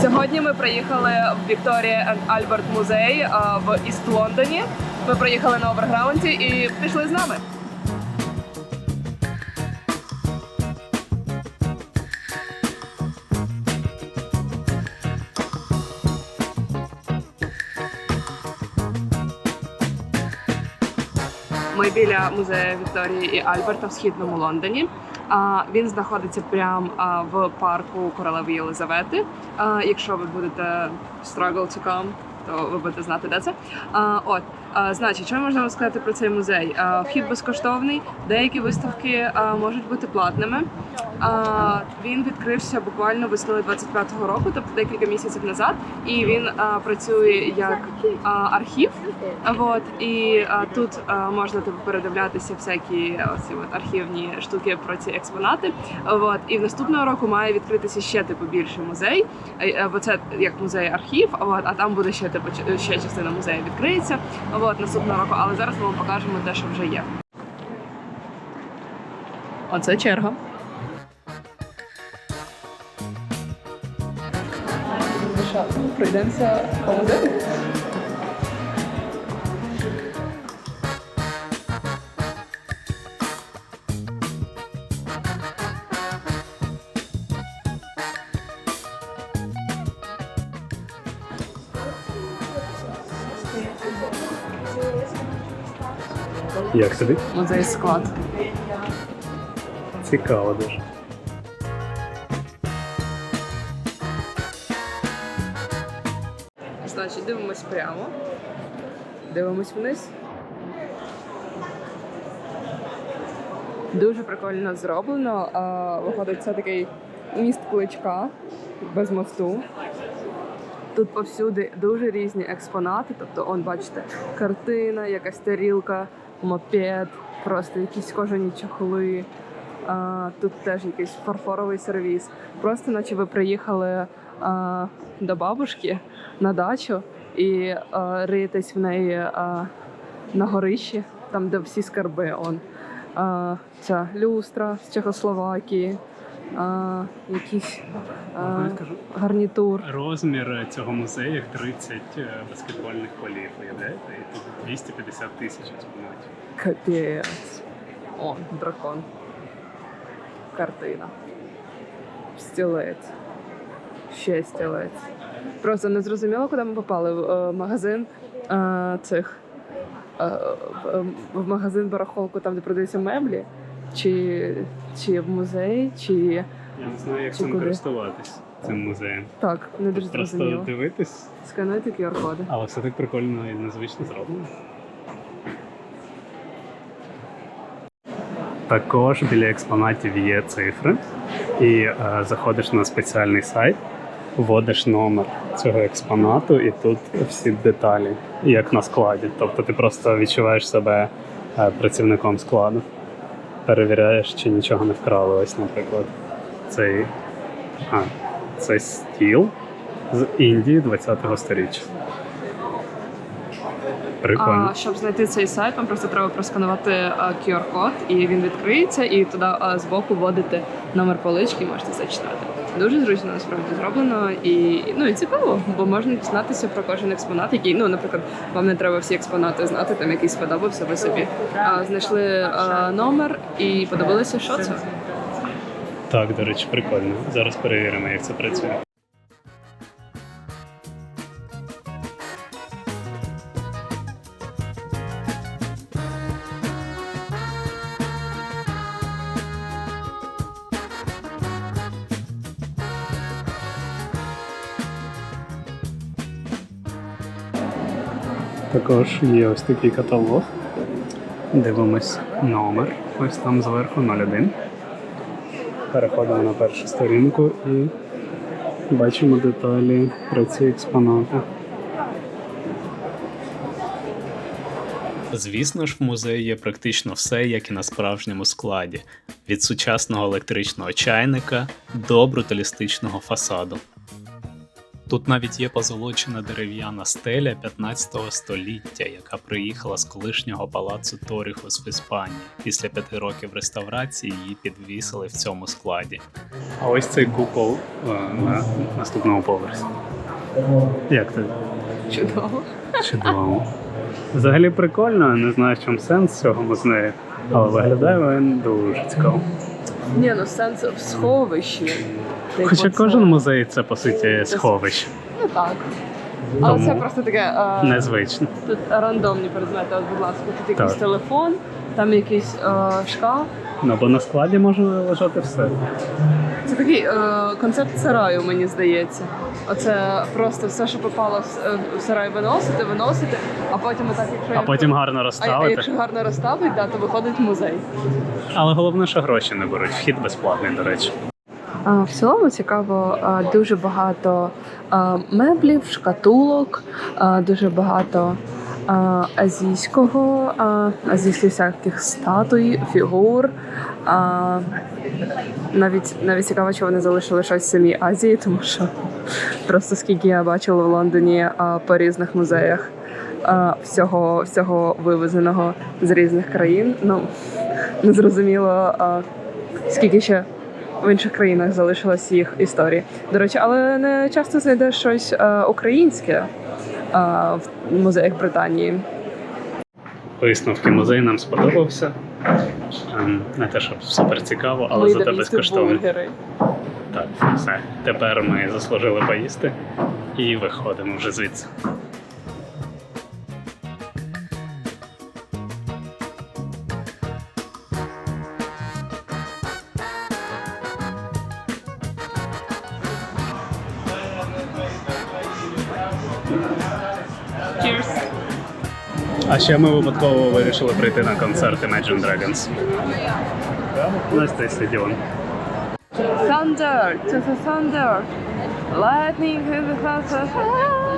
Сьогодні ми приїхали в Вікторія Альберт музей в Іст Лондоні. Ми приїхали на оверграунді і пішли з нами. Ми біля музею Вікторії і Альберта в східному Лондоні. Він знаходиться прямо в парку королеви Єлизавети. Якщо ви будете struggle to come, то ви будете знати, де це. От, значить, що можна вам сказати про цей музей? Вхід безкоштовний, деякі виставки можуть бути платними. Він відкрився буквально весною 25-го року, тобто декілька місяців назад, і він працює як архів. А, Вот, і тут можна типу, передивлятися всякі оці от, архівні штуки про ці експонати. А, Вот, і в наступного року має відкритися ще типу більший музей. Бо це як музей архів, а, от, а там буде ще типу ще частина музею відкриється. От, наступного року, але зараз ми вам покажемо те, що вже є. Оце черга. Що, пройдемося по музею? Як тобі? Музей склад. Цікаво дуже. Значить, дивимось прямо. Дивимось вниз. Дуже прикольно зроблено. А, Виходить, це такий міст кличка без мосту. Тут повсюди дуже різні експонати. Тобто, он, бачите, картина, якась тарілка, мопед, просто якісь кожані чохли. А, тут теж якийсь фарфоровий сервіс. Просто наче ви приїхали а, до бабушки на дачу і а, риєтесь в неї а, на горищі, там, де всі скарби. Он. А, ця люстра з Чехословакії, а, якийсь а, гарнітур. розмір цього музею 30 е, баскетбольних полів, уявляєте? І тут 250 тисяч експонатів. Капець. О, дракон. Картина. Стілець. Ще стілець. Просто не зрозуміло, куди ми попали. В е, магазин е, цих. е, в- магазин барахолку, там, де продаються меблі, чи, чи в музей, чи. Я не знаю, як цим користуватись цим музеєм. Так, не дуже Просто зрозуміло. дивитись, Скануйте QR-коди. але все так прикольно і незвично зроблено. Також біля експонатів є цифри, і е, заходиш на спеціальний сайт, вводиш номер цього експонату, і тут всі деталі, як на складі. Тобто ти просто відчуваєш себе е, працівником складу, перевіряєш, чи нічого не вкрали. Ось, наприклад, цей, а, цей стіл з Індії 20-го сторіччя. Прикольно. А щоб знайти цей сайт, вам просто треба просканувати а, QR-код, і він відкриється, і туди а, збоку вводите номер полички, можете зачитати. Дуже зручно насправді зроблено і ну і цікаво, бо можна дізнатися про кожен експонат, який ну, наприклад, вам не треба всі експонати знати, там якийсь сподобався, ви собі а, знайшли а, номер і подивилися, що це. Так, до речі, прикольно. Зараз перевіримо, як це працює. Також є ось такий каталог. Дивимось номер. Ось там зверху 01. Переходимо на першу сторінку і бачимо деталі про ці експонати. Звісно ж, в музеї є практично все, як і на справжньому складі: від сучасного електричного чайника до бруталістичного фасаду. Тут навіть є позолочена дерев'яна стеля 15 століття, яка приїхала з колишнього палацу Торіхус в Іспанії. Після п'яти років реставрації її підвісили в цьому складі. А ось цей купол е, на наступному поверсі. Як ти? Чудово. Чудово. Взагалі прикольно, не знаю, в чому сенс цього музею, але виглядає він дуже цікаво. Ні, ну сенс в сховищі. Хоча кожен музей це по суті сховище. Ну так. Але Тому це просто таке. е, Незвично. Тут рандомні предмети, от, будь ласка, тут якийсь Так. телефон, там якийсь е, шкаф. Ну бо на складі може лежати все. Це такий е, концепт сараю, мені здається. Оце просто все, що попало в, с- е, в сарай виносити, виносити, а потім отак, якщо А як- потім гарно а, а розставити. якщо гарно розставить, да, то виходить музей. Але головне, що гроші не беруть. Вхід безплатний, до речі. В цілому цікаво дуже багато меблів, шкатулок, дуже багато азійського, азійських всяких статуй, фігур. Навіть навіть цікаво, чи вони залишили щось в самій Азії, тому що просто скільки я бачила в Лондоні по різних музеях всього, всього вивезеного з різних країн. Ну не зрозуміло, скільки ще в інших країнах залишилось їх історії. До речі, але не часто знайдеш щось е, українське е, в музеях Британії. Висновки музей нам сподобався. Ем, Не те, щоб супер цікаво, але Ми зате безкоштовно. Так, все. Тепер ми заслужили поїсти і виходимо вже звідси. А ще ми випадково вирішили прийти на концерт Imagine Dragons. Настя цей стадіон. Thunder! To the thunder! Lightning to the thunder!